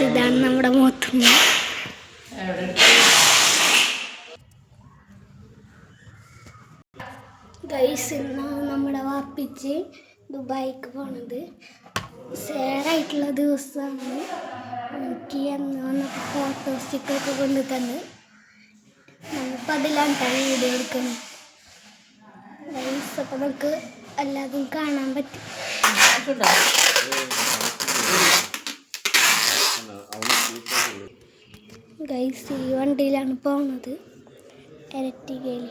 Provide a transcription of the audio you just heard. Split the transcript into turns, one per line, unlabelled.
ഇതാണ് നമ്മുടെ മുഖത്തുമ്മ ഗൈസ് ഇന്നാണ് നമ്മുടെ ദുബായിക്ക് പോണത്. സേറായിട്ടുള്ള ദിവസമാണ്. എനിക്ക് എന്നാ വന്നപ്പോൾ ഫോട്ടോ കൊണ്ട് തന്നെ. നമ്മളിപ്പോൾ അതിലാണ് വീഡിയോ എടുക്കുന്നത്. അപ്പോൾ നമുക്ക് എല്ലാതും കാണാൻ പറ്റും. ഗൈസ് ഈ വണ്ടിയിലാണ് പോകുന്നത് ഇരട്ടികയിൽ